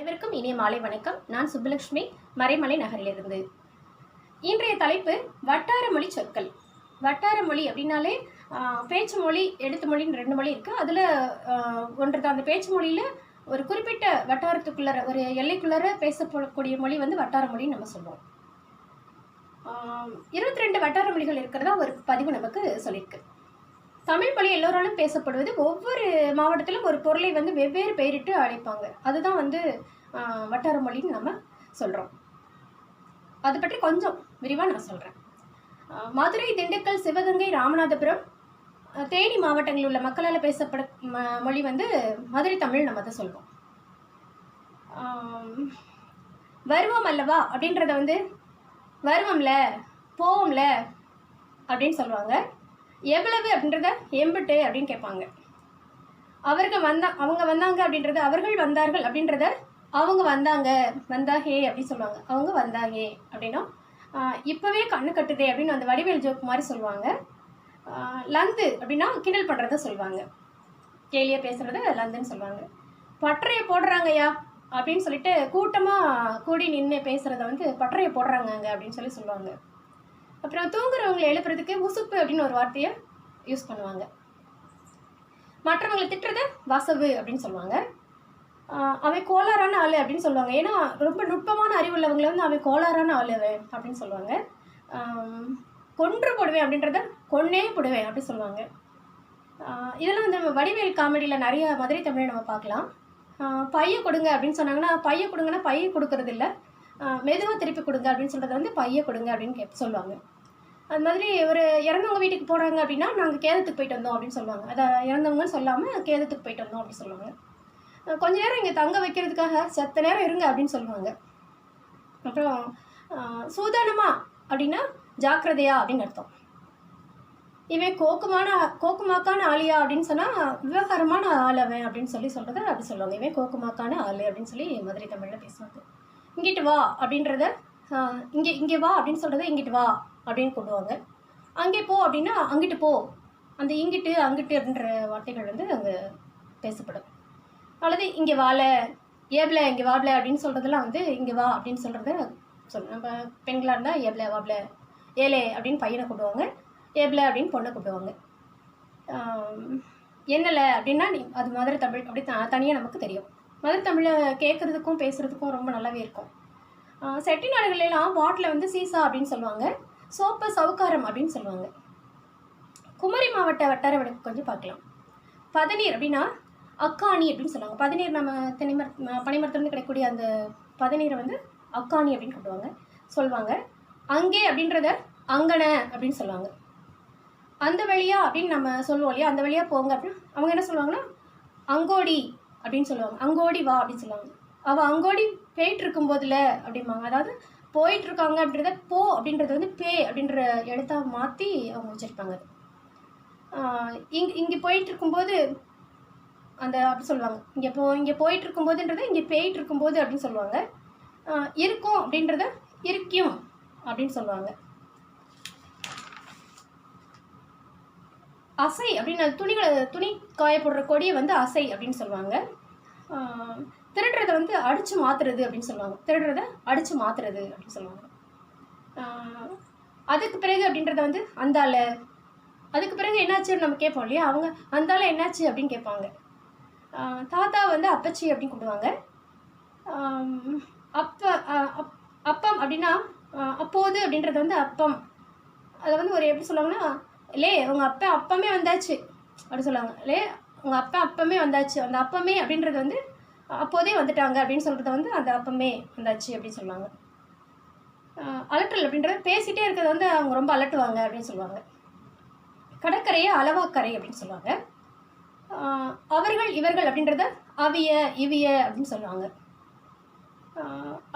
அனைவருக்கும் இனிய மாலை வணக்கம். நான் சுப்புலட்சுமி மறைமலை நகரிலிருந்து. இன்றைய தலைப்பு வட்டார மொழி சொற்கள். வட்டார மொழி அப்படின்னாலே பேச்சு மொழி எழுத்து மொழின்னு ரெண்டு மொழி இருக்குது அதில் ஒன்று தான் அந்த பேச்சு மொழியில் ஒரு குறிப்பிட்ட வட்டாரத்துக்குள்ளார ஒரு எல்லைக்குள்ளார பேசப்படக்கூடிய மொழி வந்து வட்டார மொழின்னு நம்ம சொல்லுவோம் இருபத்தி ரெண்டு வட்டார மொழிகள் இருக்கிறதா ஒரு பதிவு நமக்கு சொல்லியிருக்கு. தமிழ் மொழி எல்லோராலும் பேசப்படுவது ஒவ்வொரு மாவட்டத்திலும் ஒரு பொருளை வந்து வெவ்வேறு பெயரிட்டு அழைப்பாங்க. அதுதான் வந்து வட்டார மொழின்னு நம்ம சொல்கிறோம் அதை பற்றி கொஞ்சம் விரிவாக நான் சொல்கிறேன் மதுரை திண்டுக்கல் சிவகங்கை ராமநாதபுரம் தேனி மாவட்டங்களில் உள்ள மக்களால் பேசப்பட ம- மொழி வந்து மதுரை தமிழ் நம்ம அதை சொல்வோம். வருவோம் அல்லவா அப்படின்றத வந்து வருவோம்ல போவோம்ல அப்படின்னு சொல்லுவாங்க. எவ்வளவு அப்படின்றத எம்பிட்டு அப்படின்னு கேட்பாங்க. அவர்கள் வந்தா அவங்க வந்தாங்க அப்படின்றத அவர்கள் வந்தார்கள் அப்படின்றத அவங்க வந்தாங்க. வந்தாகே அப்படின்னு சொல்லுவாங்க. அவங்க வந்தாகே அப்படின்னா இப்போவே கண்ணு கட்டுதே அப்படின்னு அந்த வடிவேல் ஜோக் மாதிரி சொல்லுவாங்க லந்து அப்படின்னா கிண்டல் பண்ணுறத சொல்லுவாங்க. கேலியாக பேசுகிறத லந்துன்னு சொல்லுவாங்க. பட்டறையை போடுறாங்கய்யா அப்படின்னு சொல்லிட்டு கூட்டமாக கூடி நின்று பேசுகிறத வந்து பட்டறையை போடுறாங்க அங்கே அப்படின்னு சொல்லி சொல்லுவாங்க. அப்புறம் தூங்குறவங்களை எழுப்புறதுக்கு உசுப்பு அப்படின்னு ஒரு வார்த்தையை யூஸ் பண்ணுவாங்க. மற்றவங்களை திட்டுறது வசவு அப்படின்னு சொல்லுவாங்க. அவன் கோளாறான ஆள் அப்படின்னு சொல்லுவாங்க. ஏன்னா ரொம்ப நுட்பமான அறிவு உள்ளவங்களை வந்து அவன் கோளாறான ஆள் அவன் அப்படின்னு சொல்லுவாங்க. கொன்று போடுவேன் அப்படின்றத கொன்னே போடுவேன் அப்படி சொல்லுவாங்க. இதெல்லாம் வந்து நம்ம வடிவேல் காமெடியில் நிறைய மதுரை தமிழை நம்ம பார்க்கலாம். பைய கொடுங்க அப்படின்னு சொன்னாங்கன்னா பைய கொடுங்கன்னா பைய கொடுக்கறது இல்லை மெதுவாக திருப்பி கொடுங்க அப்படின்னு சொல்கிறது வந்து பைய கொடுங்க அப்படின்னு கே சொல்லுவாங்க. அது மாதிரி ஒரு இறந்தவங்க வீட்டுக்கு போகிறாங்க அப்படின்னா நாங்கள் கேதத்துக்கு போயிட்டு வந்தோம் அப்படின்னு சொல்லுவாங்க. அதை இறந்தவங்கன்னு சொல்லாமல் கேதத்துக்கு போயிட்டு வந்தோம் அப்படின்னு சொல்லுவாங்க. கொஞ்ச நேரம் இங்கே தங்க வைக்கிறதுக்காக செத்த நேரம் இருங்க அப்படின்னு சொல்லுவாங்க. அப்புறம் சூதானமா அப்படின்னா ஜாக்கிரதையா அப்படின்னு அர்த்தம். இவன் கோக்குமான கோக்குமாக்கான ஆளியா அப்படின்னு சொன்னால் விவகாரமான ஆள் அவன் அப்படின்னு சொல்லி சொல்கிறத அப்படி சொல்லுவாங்க. இவன் கோக்குமாக்கான ஆள் அப்படின்னு சொல்லி மதுரை தமிழில் பேசுவாங்க. இங்கிட்டு வா அப்படின்றத இங்கே இங்கே வா அப்படின்னு சொல்கிறத இங்கிட்டு வா அப்படின்னு கொண்டுவாங்க அங்கே போ அப்படின்னா அங்கிட்டு போ. அந்த இங்கிட்டு அங்கிட்டு அப்படின்ற வார்த்தைகள் வந்து அங்கே பேசப்படும். அல்லது இங்கே வாழ ஏப்ல இங்கே வாப்ல அப்படின்னு சொல்கிறதெல்லாம் வந்து இங்கே வா அப்படின்னு சொல்கிறத சொல் நம்ம பெண்களாக இருந்தால் ஏப்ல வாப்ல ஏலே அப்படின்னு பையனை கூப்பிடுவாங்க. ஏப்ல அப்படின்னு பொண்ணை கூப்பிடுவாங்க. என்னலை என்னல அப்படின்னா நீ அது மதுரை தமிழ் அப்படி த தனியாக நமக்கு தெரியும். மதுரை தமிழை கேட்குறதுக்கும் பேசுகிறதுக்கும் ரொம்ப நல்லாவே இருக்கும். செட்டி நாடுகளெல்லாம் வாட்டில் வந்து சீசா அப்படின்னு சொல்லுவாங்க. சோப்பை சவுக்காரம் அப்படின்னு சொல்லுவாங்க. குமரி மாவட்ட வட்டார வழக்கு கொஞ்சம் பார்க்கலாம். பதநீர் அப்படின்னா அக்காணி அப்படின்னு சொல்லுவாங்க. பதநீர் நம்ம தென்னைமர பனைமரத்துலேருந்து கிடைக்கக்கூடிய அந்த பதநீரை வந்து அக்காணி அப்படின்னு கூப்பிடுவாங்க சொல்லுவாங்க. அங்கே அப்படின்றத அங்கன அப்படின்னு சொல்லுவாங்க. அந்த வழியா அப்படின்னு நம்ம சொல்லுவோம் இல்லையா? அந்த வழியாக போங்க அப்படின்னு அவங்க என்ன சொல்லுவாங்கன்னா அங்கோடி அப்படின்னு சொல்லுவாங்க. அங்கோடி வா அப்படின்னு சொல்லுவாங்க. அவள் அங்கோடி போயிட்டு இருக்கும்போதுல அப்படிம்பாங்க. அதாவது போயிட்டு இருக்காங்க அப்படின்றத போ அப்படின்றது வந்து பே அப்படின்ற எழுத்தா மாற்றி அவங்க வச்சுருப்பாங்க. இங்கே இங்கே போயிட்டு இருக்கும்போது அந்த அப்படி சொல்லுவாங்க. இங்கே போ இங்கே போயிட்டு இருக்கும்போதுன்றத இங்கே போயிட்டு இருக்கும்போது அப்படின்னு சொல்லுவாங்க. இருக்கும் அப்படின்றத இருக்கும் அப்படின்னு சொல்லுவாங்க. அசை அப்படின்னு துணிகளை துணி காய போடுற கொடியை வந்து அசை அப்படின்னு சொல்லுவாங்க. திருடுறதை வந்து அடித்து மாற்றுறது அப்படின்னு சொல்லுவாங்க. திருடுறத அடித்து மாத்துறது அப்படின்னு சொல்லுவாங்க. அதுக்கு பிறகு அப்படின்றத வந்து அந்தால அதுக்கு பிறகு என்னாச்சுன்னு நம்ம கேட்போம் இல்லையா? அவங்க அந்தால என்னாச்சு அப்படின்னு கேட்பாங்க. தாத்தா வந்து அப்பச்சி அப்படின்னு கூப்பிடுவாங்க. அப்ப அப்- அப்பம் அப்படின்னா அப்போது அப்படின்றது வந்து அப்பம். அதை வந்து ஒரு எப்படி சொல்லுவாங்கன்னா லே உங்கள் அப்பா அப்பமே வந்தாச்சு. அப்படி சொல்லுவாங்க. லே உங்கள் அப்பா அப்பமே வந்தாச்சு. அந்த அப்பமே அப்படின்றது வந்து அப்போதே வந்துட்டாங்க அப்படின்னு சொல்கிறத வந்து அந்த அப்பமே வந்தாச்சு அப்படின்னு சொல்லுவாங்க. அலட்டல் அப்படின்றது பேசிகிட்டே இருக்கிறது வந்து அவங்க ரொம்ப அலட்டுவாங்க அப்படின்னு சொல்லுவாங்க. கடற்கரையை அளவாக்கரை அப்படின்னு சொல்லுவாங்க. அவர்கள் இவர்கள் அப்படின்றத அவிய இவிய அப்படின்னு சொல்லுவாங்க.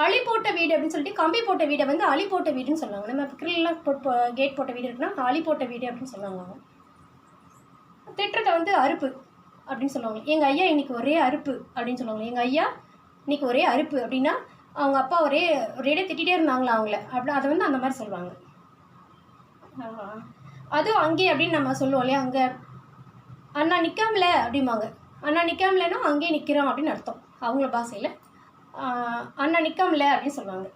அழி போட்ட வீடு அப்படின்னு சொல்லிட்டு கம்பி போட்ட வீடை வந்து அழி போட்ட வீடுன்னு சொல்லுவாங்க. நம்ம கிரில்லாம் போட் கேட் போட்ட வீடு இருக்குன்னா அழி போட்ட வீடு அப்படின்னு சொல்லுவாங்க. அவங்க திட்டத்தை வந்து அறுப்பு அப்படின்னு சொல்லுவாங்க. எங்கள் ஐயா இன்னைக்கு ஒரே அறுப்பு அப்படின்னு சொல்லுவாங்க. எங்கள் ஐயா இன்னைக்கு ஒரே அறுப்பு அப்படின்னா அவங்க அப்பா ஒரே ஒரேடியே திட்டிகிட்டே இருந்தாங்களா அவங்கள? அப்படி அதை வந்து அந்த மாதிரி சொல்லுவாங்க. அதுவும் அங்கே அப்படின்னு நம்ம சொல்லுவோம் இல்லையா? அங்கே அண்ணா நிற்காமல அப்படிம்பாங்க. அண்ணா நிற்காமலன்னா அங்கேயே நிற்கிறோம் அப்படின்னு அர்த்தம். அவங்கள பாசையில். ஆஹ் அண்ணன் நிற்கம்ல அப்படின்னு சொல்லுவாங்க.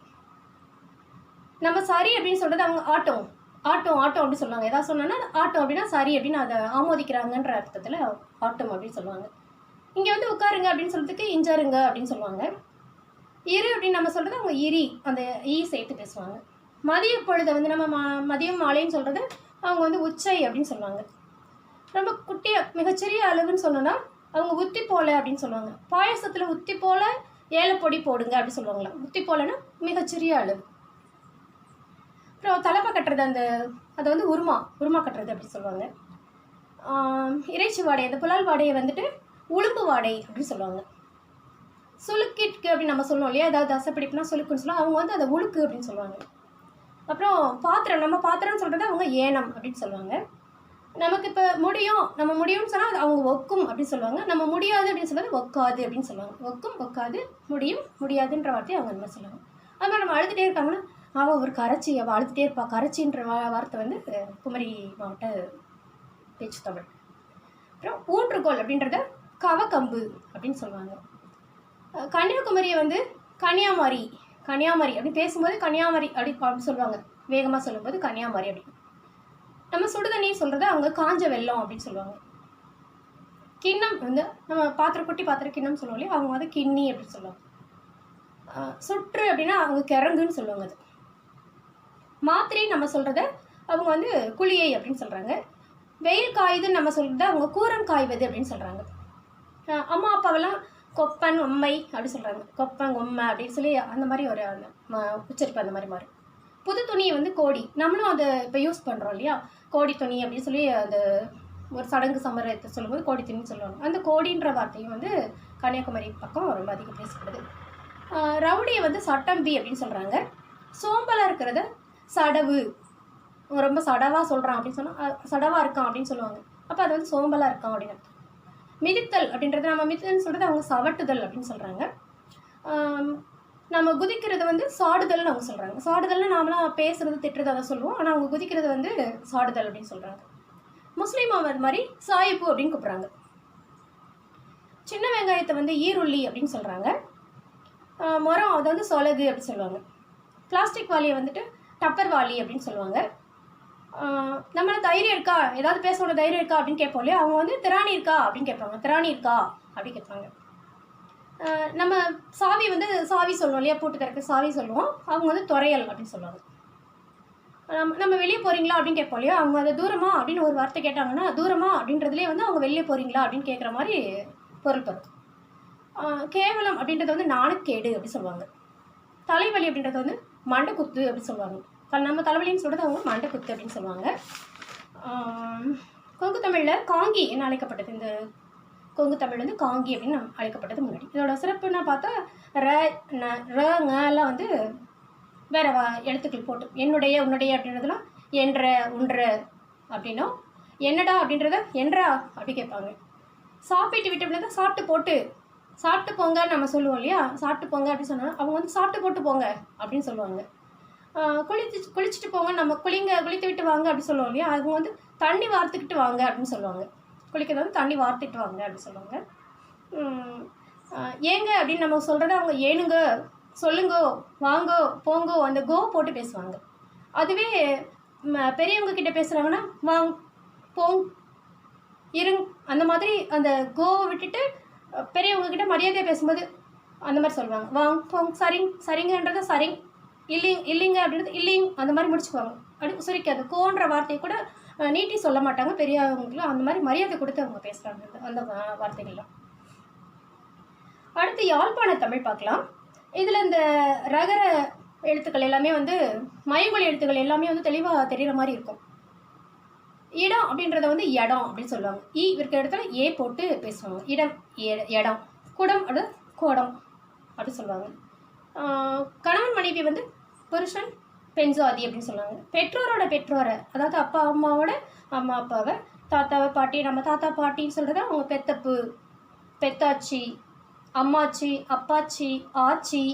நம்ம சரி அப்படின்னு சொல்கிறது அவங்க ஆட்டோம் ஆட்டம் ஆட்டம் அப்படின்னு சொல்லுவாங்க. ஏதாவது சொன்னோன்னா ஆட்டம் அப்படின்னா சரி அப்படின்னு அதை ஆமோதிக்கிறாங்கன்ற அர்த்தத்தில் ஆட்டம் அப்படின்னு சொல்லுவாங்க. இங்கே வந்து உட்காருங்க அப்படின்னு சொல்கிறதுக்கு இஞ்சாருங்க அப்படின்னு சொல்லுவாங்க. இரு அப்படின்னு நம்ம சொல்கிறது அவங்க இரி அந்த ஈ சேர்த்து பேசுவாங்க. மதிய பொழுது வந்து நம்ம ம மதியம் மாலைன்னு சொல்கிறது அவங்க வந்து உச்சை அப்படின்னு சொல்லுவாங்க. ரொம்ப குட்டியாக மிகச்சிறிய அளவுன்னு சொன்னோன்னா அவங்க உத்தி போல அப்படின்னு சொல்லுவாங்க. பாயசத்தில் உத்தி போல ஏலப்பொடி போடுங்க அப்படின்னு சொல்லுவாங்களா முத்தி போலன்னா மிகச்சிறிய அளவு அப்புறம் தலைப்பை கட்டுறது அந்த அதை வந்து உருமா உருமா கட்டுறது அப்படி சொல்லுவாங்க. இறைச்சி வாடை அந்த புலால் வாடையை வந்துட்டு உளும்பு வாடை அப்படின்னு சொல்லுவாங்க. சுளுக்கிற்கு அப்படின்னு நம்ம சொல்லுவோம் இல்லையா? ஏதாவது தசைப்பிடிப்புனா சுளுக்குன்னு சொல்லுவோம். அவங்க வந்து அதை உழுக்கு அப்படின்னு சொல்லுவாங்க. அப்புறம் பாத்திரம் நம்ம பாத்திரம்னு சொல்கிறது அவங்க ஏனம் அப்படின்னு சொல்லுவாங்க. நமக்கு இப்போ முடியும். நம்ம முடியும்னு சொன்னால் அது அவங்க ஒக்கும் அப்படின்னு சொல்லுவாங்க. நம்ம முடியாது அப்படின்னு சொல்லுவது ஒக்காது அப்படின்னு சொல்லுவாங்க. ஒக்கும் ஒக்காது முடியும் முடியாதுன்ற வார்த்தையை அவங்க என்ன சொல்லுவாங்க. அது மாதிரி நம்ம அழுதுகிட்டே இருக்காங்கன்னா அவள் ஒரு கரைச்சி அவள் அழுதுகிட்டே இருப்பா. கரைச்சின்ற வார்த்தை வந்து குமரி மாவட்ட பேச்சு தமிழ். அப்புறம் ஊன்றுகோல் அப்படின்றத கவக்கம்பு அப்படின்னு சொல்லுவாங்க. கன்னியாகுமரியை வந்து கன்னியாகுமரி கன்னியாமாரி அப்படின்னு பேசும்போது கன்னியாகுமரி அப்படி சொல்லுவாங்க. வேகமாக சொல்லும்போது கன்னியாகுமரி அப்படி நம்ம சுடுதண்ணி சொல்கிறத அவங்க காஞ்ச வெல்லம் அப்படின்னு சொல்லுவாங்க. கிண்ணம் வந்து நம்ம பாத்திரம் குட்டி பாத்திரம் கிண்ணம் சொல்லுவோம் இல்லையா? அவங்க வந்து கிண்ணி அப்படின்னு சொல்லுவாங்க. சுற்று அப்படின்னா அவங்க கிழங்குன்னு சொல்லுவாங்க அது. மாத்திரை நம்ம சொல்கிறத அவங்க வந்து குளியை அப்படின்னு சொல்கிறாங்க வெயில் காயுதுன்னு நம்ம சொல்கிறத அவங்க கூரம் காய்வது அப்படின்னு சொல்கிறாங்க அம்மா அப்பாவெல்லாம் கொப்பன் உம்மை அப்படி சொல்கிறாங்க கொப்பன் உம்மை அப்படின்னு சொல்லி அந்த மாதிரி ஒரு உச்சரிப்பு அந்த மாதிரி மாறும். புது துணியை வந்து கோடி. நம்மளும் அதை இப்போ யூஸ் பண்ணுறோம் இல்லையா? கோடி துணி அப்படின்னு சொல்லி அந்த ஒரு சடங்கு சம்பிரதாயத்தை சொல்லும்போது கோடி துணின்னு சொல்லுவாங்க. அந்த கோடின்ற வார்த்தையும் வந்து கன்னியாகுமரி பக்கம் ரொம்ப அதிகம் பேசப்படுது. ரவுடியை வந்து சட்டம்பி அப்படின்னு சொல்கிறாங்க சோம்பலாக இருக்கிறத சடவு. ரொம்ப சடவாக சொல்கிறான் அப்படின்னு சொன்னால் சடவாக இருக்கான் அப்படின்னு சொல்லுவாங்க. அப்போ அது வந்து சோம்பலாக இருக்கான் அப்படின்னு மிதித்தல் அப்படின்றது நம்ம மிதித்தல்னு சொல்கிறது அவங்க சவட்டுதல் அப்படின்னு சொல்கிறாங்க நம்ம குதிக்கிறது வந்து சாடுதல்னு அவங்க சொல்கிறாங்க சாடுதல்னு நாமளாம் பேசுறது திட்டுறது அதை சொல்லுவோம். ஆனால் அவங்க குதிக்கிறது வந்து சாடுதல் அப்படின்னு சொல்கிறாங்க முஸ்லீம் அவர் மாதிரி சாயிப்பு அப்படின்னு கூப்பிட்றாங்க. சின்ன வெங்காயத்தை வந்து ஈருள்ளி அப்படின்னு சொல்கிறாங்க மரம் அதை வந்து சொலகு அப்படின்னு சொல்லுவாங்க. பிளாஸ்டிக் வாலியை வந்துட்டு டப்பர் வாளி அப்படின்னு சொல்லுவாங்க. ஆஹ் நம்மள தைரியம் இருக்கா? ஏதாவது பேசோட தைரியம் இருக்கா அப்படின்னு கேட்போம் இல்லையா? அவங்க வந்து திராணி இருக்கா அப்படின்னு கேட்பாங்க. திராணி இருக்கா அப்படின்னு கேட்பாங்க. நம்ம சாவி வந்து சாவி சொல்லுவோம் இல்லையா? பூட்டு சாவி சொல்லுவோம். அவங்க வந்து துறையல் அப்படின்னு சொல்லுவாங்க. நம்ம நம்ம வெளியே போகிறீங்களா அப்படின்னு கேட்போம் இல்லையா? அவங்க அதை தூரமா அப்படின்னு ஒரு வார்த்தை கேட்டாங்கன்னா தூரமா அப்படின்றதுலேயே வந்து அவங்க வெளியே போகிறீங்களா அப்படின்னு கேட்குற மாதிரி பொருள் தரும் கேவலம் அப்படின்றது வந்து நாணக்கேடு அப்படின்னு சொல்லுவாங்க. தலைவலி அப்படின்றது வந்து மண்டைக்குத்து அப்படின்னு சொல்லுவாங்க. த- நம்ம தலைவலின்னு சொல்கிறது அவங்க மண்டைக்குத்து அப்படின்னு சொல்லுவாங்க. கொங்கு தமிழில் காங்கி என்ன அழைக்கப்பட்டது இந்த கொங்கு தமிழ் வந்து காங்கி அப்படின்னு அழைக்கப்பட்டது முன்னாடி. இதோட சிறப்புன்னு பார்த்தா ர ந ர ங்கலாம் வந்து வேற வா எழுத்துக்கள் போட்டு என்னுடைய உன்னுடைய அப்படின்றதுலாம் என்ற உன்ற அப்படின்னும். என்னடா அப்படின்றத என்றா அப்படி கேட்பாங்க. சாப்பிட்டு விட்டு அப்படின்றத சாப்பிட்டு போட்டு சாப்பிட்டு போங்க நம்ம சொல்லுவோம் இல்லையா? சாப்பிட்டு போங்க அப்படின்னு சொன்னால் அவங்க வந்து சாப்பிட்டு போட்டு போங்க அப்படின்னு சொல்லுவாங்க. குளித்து குளிச்சுட்டு போங்க நம்ம குளிங்க குளித்து விட்டு வாங்க அப்படின்னு சொல்லுவோம் இல்லையா? அவங்க வந்து தண்ணி வார்த்துக்கிட்டு வாங்க அப்படின்னு சொல்லுவாங்க. குளிக்கிறது வந்து தண்ணி வார்த்திட்டு வாங்க அப்படின்னு சொல்லுவாங்க ஏங்க அப்படின்னு நம்ம சொல்கிறத அவங்க ஏனுங்க சொல்லுங்கோ வாங்கோ போங்கோ அந்த கோ போட்டு பேசுவாங்க. அதுவே ம, பெரியவங்க கிட்ட பேசுகிறாங்கன்னா வாங் போங் இருங் அந்த மாதிரி அந்த கோவை விட்டுட்டு பெரியவங்க கிட்ட மரியாதையாக பேசும்போது அந்த மாதிரி சொல்லுவாங்க. வாங் போங் சரிங் சரிங்கன்றது சரிங் இல்லிங் இல்லைங்க அப்படின்றது இல்லைங் அந்த மாதிரி முடிச்சுக்குவாங்க. அப்படி சுரிக்காது கோன்ற வார்த்தையை கூட நீட்டி சொல்ல மாட்டாங்க. பெரியவங்களுக்குலாம் அந்த மாதிரி மரியாதை கொடுத்து அவங்க பேசுகிறாங்க அந்த அந்த வார்த்தைகள்லாம். அடுத்து யாழ்ப்பாண தமிழ் பார்க்கலாம். இதில் இந்த ரகர எழுத்துக்கள் எல்லாமே வந்து மயங்கொழி எழுத்துக்கள் எல்லாமே வந்து தெளிவாக தெரிகிற மாதிரி இருக்கும். இடம் அப்படின்றத வந்து இடம் அப்படின்னு சொல்லுவாங்க. ஈ இருக்கிற இடத்துல ஏ போட்டு பேசுவாங்க. இடம் எ- இடம். குடம் அது கோடம் அப்படின்னு சொல்லுவாங்க. கணவன் மனைவி வந்து புருஷன் பெண் ஜாதி அப்படின்னு சொல்லுவாங்க. பெற்றோரோட பெற்றோரை அதாவது அப்பா அம்மாவோட அம்மா அப்பாவை தாத்தாவை பாட்டி நம்ம தாத்தா பாட்டின்னு சொல்கிறத அவங்க பெத்தப்பு பெத்தாச்சி அம்மாச்சி அப்பாச்சி ஆச்சி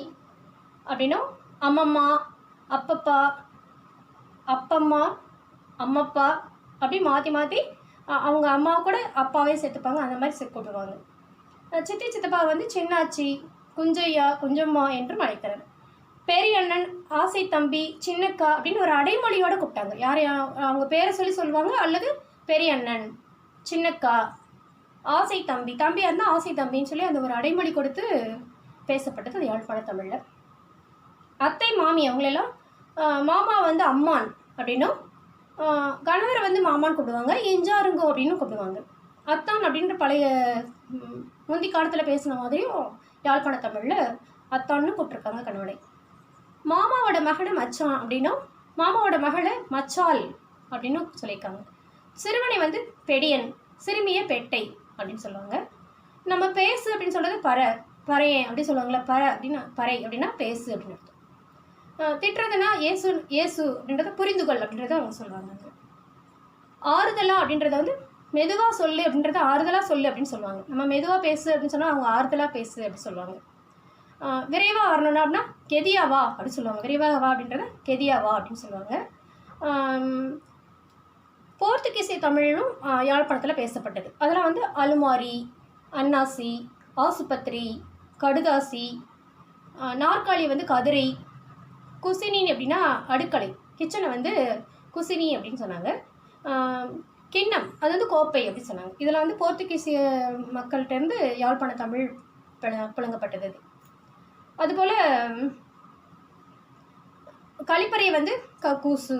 அப்படின்னும் அம்மம்மா அப்பப்பா அப்பம்மா அம்மப்பா அப்படி மாற்றி மாற்றி அவங்க அம்மா கூட அப்பாவே சேர்த்துப்பாங்க. அந்த மாதிரி சேர்த்து கூப்பிடுவாங்க சித்தி சித்தப்பா வந்து சின்னாச்சி குஞ்சையா குஞ்சம்மா என்றும் அழைக்கிறார் பெரியண்ணன் ஆசை தம்பி சின்னக்கா அப்படின்னு ஒரு அடைமொழியோட கூப்பிட்டாங்க. யார் யா- அவங்க பேரை சொல்லி சொல்லுவாங்க அல்லது பெரியண்ணன் சின்னக்கா ஆசை தம்பி. தம்பியாக இருந்தால் ஆசை தம்பின்னு சொல்லி அந்த ஒரு அடைமொழி கொடுத்து பேசப்பட்டது அது யாழ்ப்பாண தமிழில் அத்தை மாமி அவங்களெல்லாம் மாமா வந்து அம்மான் அப்படின்னும் கணவரை வந்து மாமான்னு கூப்பிடுவாங்க எஞ்சாருங்கோ அப்படின்னு கூப்பிடுவாங்க. அத்தான் அப்படின்ற பழைய முந்தி காலத்தில் பேசின மாதிரியும் யாழ்ப்பாண தமிழில் அத்தான்னு கூப்பிட்ருக்காங்க கணவனை. மாமாவோட மகனை மச்சான் அப்படின்னா மாமாவோட மகளை மச்சால் அப்படின்னு சொல்லியிருக்காங்க. சிறுவனை வந்து பெடியன் சிறுமிய பெட்டை அப்படின்னு சொல்லுவாங்க. நம்ம பேசு அப்படின்னு சொல்கிறது பற பறையன் அப்படின்னு சொல்லுவாங்களே பற அப்படின்னா பறை அப்படின்னா பேசு அப்படின்னு அர்த்தம். திட்டுறதுன்னா ஏசு ஏசு அப்படின்றத புரிந்துகொள் அப்படின்றத அவங்க சொல்லுவாங்க ஆறுதலா அப்படின்றத வந்து மெதுவாக சொல்லு அப்படின்றத ஆறுதலாக சொல்லு அப்படின்னு சொல்லுவாங்க. நம்ம மெதுவாக பேசு அப்படின்னு சொன்னால் அவங்க ஆறுதலாக பேசு அப்படின்னு சொல்லுவாங்க. விரைவாக வரணும்னா அப்படின்னா கெதியாவா அப்படின்னு சொல்லுவாங்க. விரைவாக வா அப்படின்றத கெதியாவா அப்படின்னு சொல்லுவாங்க. போர்த்துகீசிய தமிழும் யாழ்ப்பாணத்தில் பேசப்பட்டது. அதெல்லாம் வந்து அலுமாரி அன்னாசி ஆசுபத்திரி கடுதாசி நாற்காலி வந்து கதிரை குசினின் அப்படின்னா அடுக்கலை கிச்சனை வந்து குசினி அப்படின்னு சொன்னாங்க. கிண்ணம் அது வந்து கோப்பை அப்படின்னு சொன்னாங்க. இதில் வந்து போர்த்துகீசிய மக்கள்கிட்டேருந்து யாழ்ப்பாண தமிழ் பிழ- புழங்கப்பட்டது அதுபோல் கழிப்பறை வந்து கக்கூசு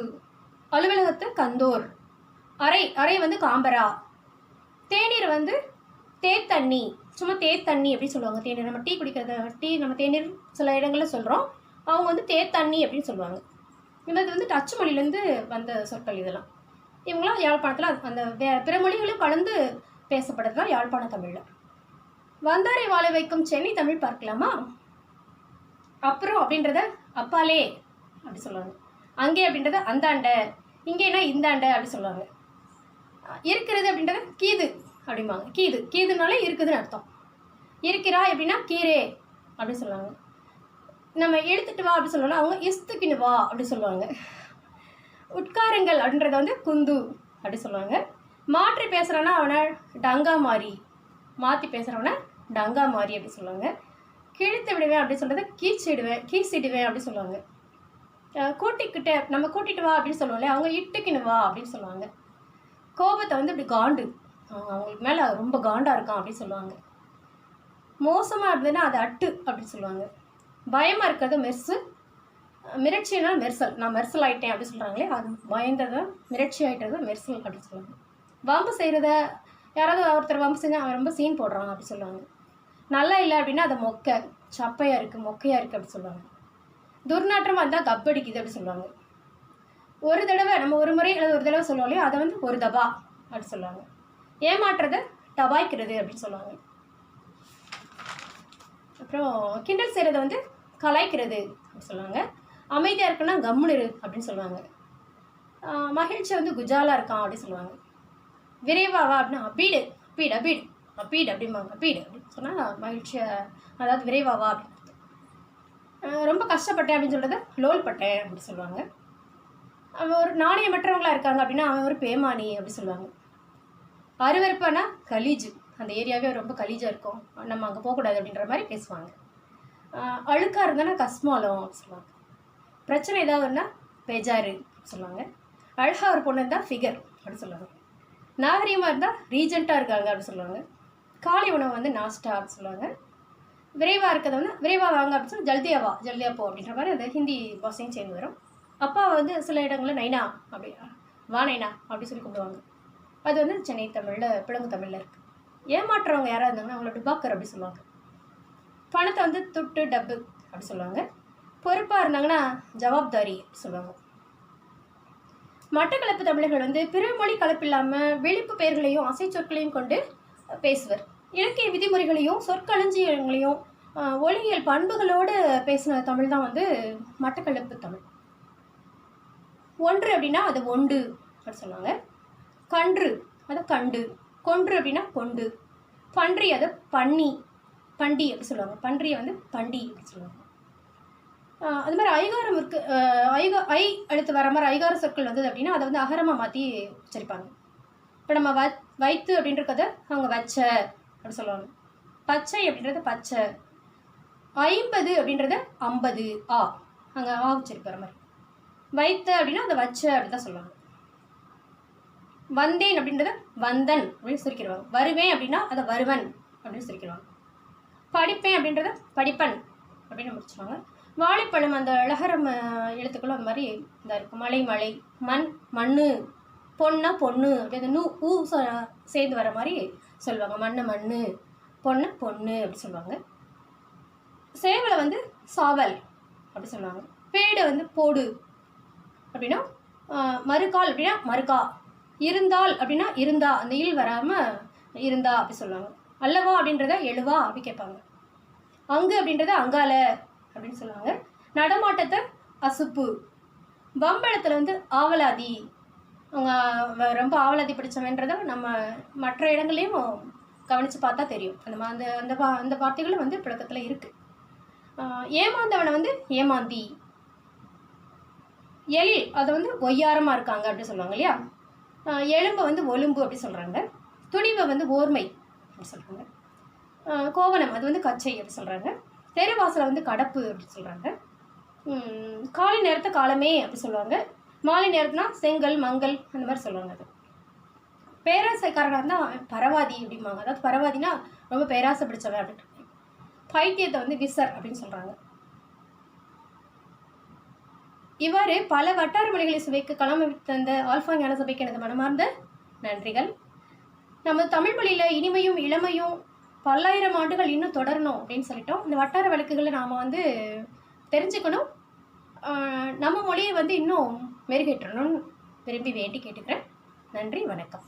அலுவலகத்து கந்தோர் அறை அறை வந்து காம்பரா தேநீர் வந்து தேத்தண்ணி சும்மா தேத்தண்ணி அப்படின்னு சொல்லுவாங்க. தேநீர் நம்ம டீ குடிக்கிறத டீ நம்ம தேநீர் சில இடங்களில் சொல்கிறோம் அவங்க வந்து தேத்தண்ணி அப்படின்னு சொல்லுவாங்க. இது வந்து டச்சு மொழியிலேருந்து வந்த சொற்கள் இதெல்லாம். இவங்களாம் யாழ்ப்பாணத்தில் அந்த வே பிற மொழிகளும் கலந்து பேசப்படுறது தான் யாழ்ப்பாண தமிழில். வந்தாரை வாழ வைக்கும் சென்னை தமிழ் பார்க்கலாமா? அப்புறம் அப்படின்றத அப்பாலே அப்படி சொல்லுவாங்க. அங்கே அப்படின்றத அந்தாண்ட இங்கேனா இந்தாண்ட அப்படி சொல்லுவாங்க. இருக்கிறது அப்படின்றத கீது அப்படிம்பாங்க. கீது கீதுனாலே இருக்குதுன்னு அர்த்தம். இருக்கிறாய் அப்படின்னா கீரே அப்படின்னு சொல்லுவாங்க. நம்ம எடுத்துட்டு வா அப்படின்னு சொல்லணும்னா அவங்க இஸ்துக்கின்னு வா அப்படி சொல்லுவாங்க. உட்காருங்கள் அப்படின்றத வந்து குந்து அப்படி சொல்லுவாங்க. மாற்றி பேசுகிறான்னா அவனை டங்கா மாறி மாற்றி பேசுகிறவனை டங்கா மாறி அப்படி சொல்லுவாங்க. கிழித்து விடுவேன் அப்படின்னு சொல்கிறத கீச்சிடுவேன் கீசிடுவேன் அப்படின்னு சொல்லுவாங்க. அஹ் கூட்டிக்கிட்ட நம்ம கூட்டிகிட்டு வா அப்படின்னு சொல்லுவோம்ல அவங்க இட்டுக்கின்னு வா அப்படின்னு சொல்லுவாங்க. கோபத்தை வந்து இப்படி காண்டு அவங்களுக்கு மேலே ரொம்ப காண்டாக இருக்கான் அப்படின்னு சொல்லுவாங்க. மோசமாக இருந்ததுன்னா அது அட்டு அப்படின்னு சொல்லுவாங்க. பயமாக இருக்கிறது மெர்சு மிரட்சினா மெர்சல். நான் மெர்சல் ஆயிட்டேன் அப்படின்னு சொல்கிறாங்களே அது பயந்ததை மிரட்சி ஆயிட்டது மெர்சல் அப்படின்னு சொல்லுவாங்க. வம்பு செய்கிறத யாராவது ஒருத்தர் வம்பு செஞ்சால் அவன் ரொம்ப சீன் போடுறான் அப்படின்னு சொல்லுவாங்க. நல்லா இல்லை அப்படின்னா அது மொக்கை சப்பையாக இருக்குது மொக்கையாக இருக்குது அப்படி சொல்லுவாங்க. துர்நாற்றமாக இருந்தால் கப்படிக்குது அப்படி சொல்லுவாங்க. ஒரு தடவை நம்ம ஒரு முறை அல்லது ஒரு தடவை சொல்லுவோம் இல்லையா? அதை வந்து ஒரு தபா அப்படின்னு சொல்லுவாங்க. ஏமாற்றுறதை டபாய்க்கிறது அப்படின்னு சொல்லுவாங்க. அப்புறம் கிண்டல் செய்கிறத வந்து கலாய்க்கிறது அப்படின்னு சொல்லுவாங்க. அமைதியாக இருக்குன்னா கம்முனு இரு அப்படின்னு சொல்லுவாங்க. மகிழ்ச்சி வந்து குஜாலாக இருக்கான் அப்படின்னு சொல்லுவாங்க. விரைவாவா அப்படின்னா பீடு பீடு பீடு. அப்பீடு அப்படிம்பாங்க அப்பீடு அப்படின்னு சொன்னால் மகிழ்ச்சியை அதாவது விரைவாவா அப்படின்னு. ரொம்ப கஷ்டப்பட்டேன் அப்படின்னு சொல்கிறத லோல் பட்டேன் அப்படின்னு சொல்லுவாங்க. அவன் ஒரு நாணயமற்றவங்களாக இருக்காங்க அப்படின்னா அவன் ஒரு பேமானி அப்படி சொல்லுவாங்க. அருவறுப்பானா கலீஜு. அந்த ஏரியாவே ரொம்ப கலீஜாக இருக்கும். நம்ம அங்கே போகக்கூடாது அப்படின்ற மாதிரி பேசுவாங்க. அழுக்காக இருந்தானா கஸ்மாலம் அப்படின்னு சொல்லுவாங்க. பிரச்சனை ஏதாவதுன்னா பெஜாரு சொல்லுவாங்க. அழகாக ஒரு பொண்ணு இருந்தால் ஃபிகர் அப்படின்னு சொல்லுவாங்க. நாகரீகமாக இருந்தால் ரீஜெண்ட்டாக இருக்காங்க அப்படின்னு சொல்லுவாங்க. காலை உணவு வந்து நாஸ்டா சொல்லுவாங்க. விரைவாக இருக்கிறத வந்து விரைவாக வாங்க அப்படின்னு சொல்லி ஜல்தியா வா ஜல்தியா போ அப்படின்ற மாதிரி அந்த ஹிந்தி பாஷையும் சேர்ந்து வரும். அப்பா வந்து சில இடங்களில் நைனா அப்படி வா நைனா அப்படி சொல்லி கூப்பிடுவாங்க. அது வந்து சென்னை தமிழில் பிளங்கு தமிழில் இருக்குது ஏமாற்றுறவங்க யாராக இருந்தாங்கன்னா அவங்கள டுபாக்கர் அப்படி சொல்லுவாங்க. பணத்தை வந்து துட்டு டப்பு அப்படி சொல்லுவாங்க. பொறுப்பாக இருந்தாங்கன்னா ஜவாப்தாரி சொல்லுவாங்க. மட்டக்களப்பு தமிழர்கள் வந்து பிற மொழி கலப்பில்லாமல் விழிப்பு பெயர்களையும் அசை சொற்களையும் கொண்டு பேசுவர். இலக்கிய விதிமுறைகளையும் சொற்களஞ்சியங்களையும் ஒளியியல் பண்புகளோடு பேசின தமிழ் தான் வந்து மட்டக்களப்பு தமிழ். ஒன்று அப்படின்னா அது ஒண்டு அப்படின்னு சொல்லுவாங்க கன்று அதை கண்டு. கொன்று அப்படின்னா கொண்டு. பன்றி அதை பன்னி. பண்டி அப்படி சொல்லுவாங்க. பன்றியை வந்து பண்டி அப்படி சொல்லுவாங்க. அது மாதிரி ஐகாரம் இருக்கு ஆஹ் ஐகா ஐ அடுத்து வர மாதிரி ஐகார சொற்கள் வந்தது அப்படின்னா அதை வந்து அகரமாக மாற்றி உச்சரிப்பாங்க. இப்போ நம்ம வ வைத்து அப்படின்றத அவங்க வச்ச. அப்படி சொல்லுவாங்க. பச்சை அப்படின்றது பச்சை. ஐம்பது அப்படின்றத ஐம்பது ஆ. அங்கே ஆ வச்சிருக்கிற மாதிரி. வைத்த அப்படின்னா அதை வச்ச அப்படின்னு தான் சொல்லுவாங்க. வந்தேன் அப்படின்றத வந்தன் அப்படின்னு சுருக்கிடுவாங்க வருவேன் அப்படின்னா அதை வருவன் அப்படின்னு சுருக்கிடுவாங்க படிப்பேன் அப்படின்றத படிப்பன் அப்படின்னு முடிச்சுருவாங்க வாழைப்பழம் அந்த அழகரம் எழுத்துக்களும் அந்த மாதிரி இதாக இருக்கும். மலை மலை மண் மண்ணு பொண்ணா பொண்ணு அப்படி அந்த நூ ஊ சேர்ந்து வர மாதிரி சொல்லுவாங்க. மண்ணு மண்ணு பொண்ணு பொண்ணு அப்படி சொல்லுவாங்க. சேவலை வந்து சாவல் அப்படி சொல்லுவாங்க. பேடை வந்து போடு அப்படின்னா மறுக்கால் அப்படின்னா மறுக்கா இருந்தால் அப்படின்னா இருந்தா. அந்த இல் வராமல் இருந்தா அப்படி சொல்லுவாங்க. அல்லவா அப்படின்றத எழுவா அப்படி கேட்பாங்க. அங்கு அப்படின்றத அங்கால அப்படின்னு சொல்லுவாங்க. நடமாட்டத்தை அசுப்பு. பம்பளத்தில் வந்து ஆவலாதி அவங்க ரொம்ப ஆவலாதி பிடிச்சவன்றதை நம்ம மற்ற இடங்களையும் கவனித்து பார்த்தா தெரியும். அந்த அந்த அந்த பா அந்த வார்த்தைகளும் வந்து புழக்கத்தில் இருக்குது ஏமாந்தவனை வந்து ஏமாந்தி. எல் அதை வந்து ஒய்யாரமாக இருக்காங்க அப்படின்னு சொல்லுவாங்க இல்லையா? எலும்பை வந்து ஒலும்பு அப்படி சொல்கிறாங்க துணிவை வந்து ஓர்மை அப்படி சொல்கிறாங்க கோவணம் அது வந்து கச்சை அப்படி சொல்கிறாங்க தெருவாசலை வந்து கடப்பு அப்படி சொல்கிறாங்க காலை நேரத்தை காலமே அப்படி சொல்லுவாங்க. மாலை நேரத்துனா செங்கல் மங்கல் அந்த மாதிரி சொல்லுவாங்க அது. பேராசைக்காரனாக இருந்தால் பரவாதி அப்படிம்பாங்க. அதாவது பரவாதினா ரொம்ப பேராசை பிடிச்சவன் அப்படின்ட்டு. பைத்தியத்தை வந்து விசர் அப்படின்னு சொல்கிறாங்க இவ்வாறு பல வட்டார மொழிகளை சுவைக்க களம் தந்த ஆல்ஃபா ஞான சபைக்கு எனது மனமார்ந்த நன்றிகள். நம்ம தமிழ் மொழியில் இனிமையும் இளமையும் பல்லாயிரம் ஆண்டுகள் இன்னும் தொடரணும் அப்படின்னு சொல்லிட்டோம். இந்த வட்டார வழக்குகளை நாம் வந்து தெரிஞ்சுக்கணும். நம்ம மொழியை வந்து இன்னும் மெருகேற்றணும்னு விரும்பி வேண்டி கேட்டுக்கிறேன். நன்றி வணக்கம்.